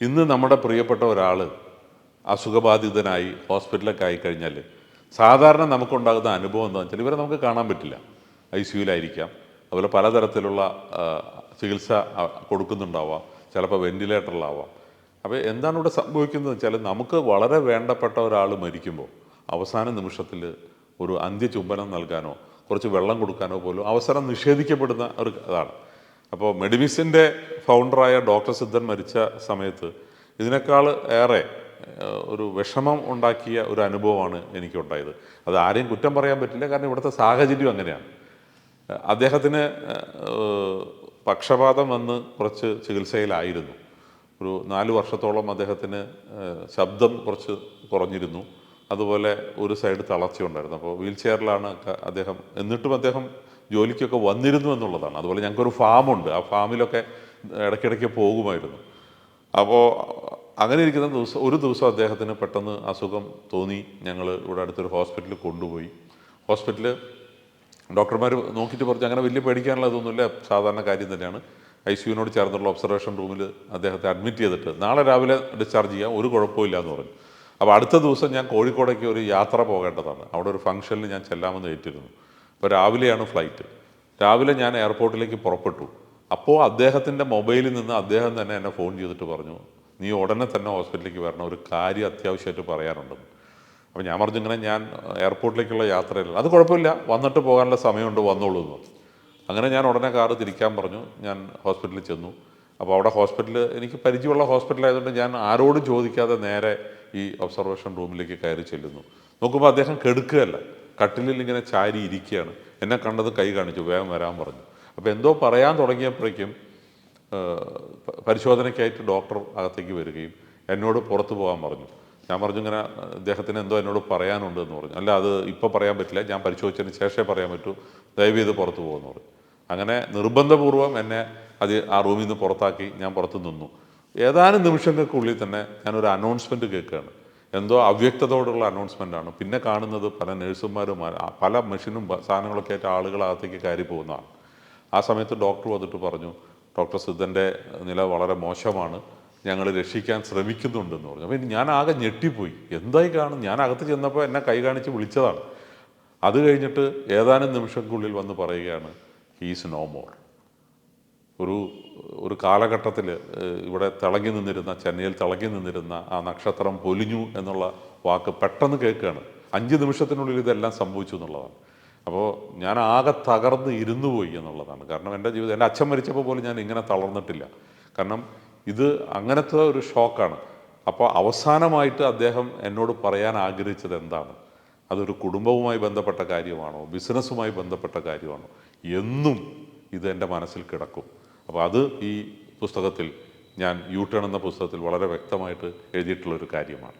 ഇന്ന് നമ്മുടെ പ്രിയപ്പെട്ട ഒരാൾ അസുഖബാധിതനായി ഹോസ്പിറ്റലൊക്കെ ആയിക്കഴിഞ്ഞാൽ സാധാരണ നമുക്കുണ്ടാകുന്ന അനുഭവം എന്താണെന്ന് വെച്ചാൽ ഇവരെ നമുക്ക് കാണാൻ പറ്റില്ല. ഐ സിയുലായിരിക്കാം അതുപോലെ പലതരത്തിലുള്ള ചികിത്സ കൊടുക്കുന്നുണ്ടാവാം. ചിലപ്പോൾ വെന്റിലേറ്ററിലാവാം. അപ്പോൾ എന്താണ് ഇവിടെ സംഭവിക്കുന്നത് വെച്ചാൽ നമുക്ക് വളരെ വേണ്ടപ്പെട്ട ഒരാൾ മരിക്കുമ്പോൾ അവസാന നിമിഷത്തിൽ ഒരു അന്ത്യചുംബനം നൽകാനോ കുറച്ച് വെള്ളം കൊടുക്കാനോ പോലും അവസരം നിഷേധിക്കപ്പെടുന്ന ഒരു ഇതാണ്. അപ്പോൾ മെഡിമിസിന്റെ ഫൗണ്ടറായ ഡോക്ടർ സിദ്ധൻ മരിച്ച സമയത്ത് ഇതിനേക്കാൾ ഏറെ ഒരു വിഷമം ഉണ്ടാക്കിയ ഒരു അനുഭവമാണ് എനിക്കുണ്ടായത്. അത് ആരെയും കുറ്റം പറയാൻ പറ്റില്ല കാരണം ഇവിടുത്തെ സാഹചര്യം അങ്ങനെയാണ്. അദ്ദേഹത്തിന് പക്ഷപാതം വന്ന് കുറച്ച് ചികിത്സയിലായിരുന്നു. ഒരു നാല് വർഷത്തോളം അദ്ദേഹത്തിന് ശബ്ദം കുറച്ച് കുറഞ്ഞിരുന്നു. അതുപോലെ ഒരു സൈഡ് തളർച്ചയുണ്ടായിരുന്നു. അപ്പോൾ വീൽ ചെയറിലാണ് അദ്ദേഹം എന്നിട്ടും അദ്ദേഹം ജോലിക്കൊക്കെ വന്നിരുന്നു എന്നുള്ളതാണ്. അതുപോലെ ഞങ്ങൾക്കൊരു ഫാമുണ്ട്. ആ ഫാമിലൊക്കെ ഇടയ്ക്കിടയ്ക്ക് പോകുമായിരുന്നു. അപ്പോൾ അങ്ങനെ ഇരിക്കുന്ന ദിവസം ഒരു ദിവസം അദ്ദേഹത്തിന് പെട്ടെന്ന് അസുഖം തോന്നി. ഞങ്ങൾ ഇവിടെ അടുത്തൊരു ഹോസ്പിറ്റലിൽ കൊണ്ടുപോയി. ഹോസ്പിറ്റലിൽ ഡോക്ടർമാർ നോക്കിയിട്ട് പറഞ്ഞു അങ്ങനെ വലിയ പേടിക്കാനുള്ള ഇതൊന്നുമില്ല. സാധാരണ കാര്യം തന്നെയാണ്. ഐ സിയുവിനോട് ചേർന്നുള്ള ഒബ്സർവേഷൻ റൂമിൽ അദ്ദേഹത്തെ അഡ്മിറ്റ് ചെയ്തിട്ട് നാളെ രാവിലെ ഡിസ്ചാർജ് ചെയ്യാം ഒരു കുഴപ്പമില്ല എന്ന് പറഞ്ഞു. അപ്പോൾ അടുത്ത ദിവസം ഞാൻ കോഴിക്കോടേക്ക് ഒരു യാത്ര പോകേണ്ടതാണ്. അവിടെ ഒരു ഫംഗ്ഷനിൽ ഞാൻ ചെല്ലാമെന്ന് ഏറ്റിരുന്നു. അപ്പോൾ രാവിലെയാണ് ഫ്ലൈറ്റ്. രാവിലെ ഞാൻ എയർപോർട്ടിലേക്ക് പുറപ്പെട്ടു. അപ്പോൾ അദ്ദേഹത്തിന്റെ മൊബൈലിൽ നിന്ന് അദ്ദേഹം തന്നെ എന്നെ ഫോൺ ചെയ്തിട്ട് പറഞ്ഞു നീ ഉടനെ തന്നെ ഹോസ്പിറ്റലിലേക്ക് വരണം ഒരു കാര്യം അത്യാവശ്യമായിട്ട് പറയാനുണ്ടെന്ന് അപ്പോൾ ഞാൻ പറഞ്ഞു ഇങ്ങനെ ഞാൻ എയർപോർട്ടിലേക്കുള്ള യാത്രയില്ല. അത് കുഴപ്പമില്ല വന്നിട്ട് പോകാനുള്ള സമയമുണ്ട് വന്നോളൂ എന്ന്. അങ്ങനെ ഞാൻ ഉടനെ കാറ് തിരിക്കാൻ പറഞ്ഞു ഞാൻ ഹോസ്പിറ്റലിൽ ചെന്നു. അപ്പോൾ അവിടെ ഹോസ്പിറ്റൽ എനിക്ക് പരിചയമുള്ള ഹോസ്പിറ്റലായതുകൊണ്ട് ഞാൻ ആരോടും ചോദിക്കാതെ നേരെ ഈ ഒബ്സർവേഷൻ റൂമിലേക്ക് കയറി ചെല്ലുന്നു. നോക്കുമ്പോൾ അദ്ദേഹം കെടുക്കുകയല്ല. കട്ടിലിൽ ഇങ്ങനെ ചാരി ഇരിക്കുകയാണ്. എന്നെ കണ്ടത് കൈ കാണിച്ചു വേഗം വരാൻ പറഞ്ഞു. അപ്പോൾ എന്തോ പറയാൻ തുടങ്ങിയപ്പോഴേക്കും പരിശോധനയ്ക്കായിട്ട് ഡോക്ടർ അകത്തേക്ക് വരികയും എന്നോട് പുറത്തു പോകാൻ പറഞ്ഞു. ഞാൻ പറഞ്ഞു ഇങ്ങനെ അദ്ദേഹത്തിന് എന്തോ എന്നോട് പറയാനുണ്ട് എന്ന് പറഞ്ഞു. അല്ല അത് ഇപ്പോൾ പറയാൻ പറ്റില്ല ഞാൻ പരിശോധിച്ചതിന് ശേഷമേ പറയാൻ പറ്റൂ ദയവ് ചെയ്ത് പുറത്തു പോകുമെന്ന് പറഞ്ഞു. അങ്ങനെ നിർബന്ധപൂർവം എന്നെ അത് ആ റൂമിൽ നിന്ന് പുറത്താക്കി ഞാൻ പുറത്ത് നിന്നു. ഏതാനും നിമിഷങ്ങൾക്കുള്ളിൽ തന്നെ ഞാനൊരു അനൗൺസ്മെന്റ് കേൾക്കുകയാണ്. എന്തോ അവ്യക്തതയോടുള്ള ആണ്. പിന്നെ കാണുന്നത് പല നഴ്സുമാരും പല മെഷീനും സാധനങ്ങളൊക്കെ ആയിട്ട് ആളുകൾ അകത്തേക്ക് കയറി പോകുന്നതാണ് ആ സമയത്ത് ഡോക്ടർ വന്നിട്ട് പറഞ്ഞു ഡോക്ടർ സിദ്ധന്റെ നില വളരെ മോശമാണ്. ഞങ്ങൾ രക്ഷിക്കാൻ ശ്രമിക്കുന്നുണ്ടെന്ന് പറഞ്ഞു. അപ്പോൾ ഞാൻ ആകെ ഞെട്ടിപ്പോയി. എന്തായി കാണും ഞാൻ അകത്ത് ചെന്നപ്പോൾ എന്നെ കൈ കാണിച്ച് വിളിച്ചതാണ്. അത് കഴിഞ്ഞിട്ട് ഏതാനും നിമിഷങ്ങൾക്കുള്ളിൽ വന്ന് പറയുകയാണ് ഹീസ് നോ മോർ ഒരു ഒരു കാലഘട്ടത്തിൽ ഇവിടെ തിളങ്ങി നിന്നിരുന്ന ചെന്നൈയിൽ തിളങ്ങി നിന്നിരുന്ന ആ നക്ഷത്രം പൊലിഞ്ഞു എന്നുള്ള വാക്ക് പെട്ടെന്ന് കേൾക്കുകയാണ്. അഞ്ച് നിമിഷത്തിനുള്ളിൽ ഇതെല്ലാം സംഭവിച്ചു എന്നുള്ളതാണ്. അപ്പോൾ ഞാൻ ആകെ തകർന്ന് ഇരുന്നു പോയി എന്നുള്ളതാണ്. കാരണം എന്റെ ജീവിതം എന്റെ അച്ഛൻ മരിച്ചപ്പോൾ പോലും ഞാൻ ഇങ്ങനെ തളർന്നിട്ടില്ല. കാരണം ഇത് അങ്ങനത്തെ ഒരു ഷോക്കാണ്. അപ്പോൾ അവസാനമായിട്ട് അദ്ദേഹം എന്നോട് പറയാൻ ആഗ്രഹിച്ചത് എന്താണ്? അതൊരു കുടുംബവുമായി ബന്ധപ്പെട്ട കാര്യമാണോ? ബിസിനസ്സുമായി ബന്ധപ്പെട്ട കാര്യമാണോ? എന്നും ഇത് എന്റെ മനസ്സിൽ കിടക്കും. അപ്പോൾ അത് ഈ പുസ്തകത്തിൽ ഞാൻ യു ടേൺ എന്ന പുസ്തകത്തിൽ വളരെ വ്യക്തമായിട്ട് എഴുതിയിട്ടുള്ളൊരു കാര്യമാണ്.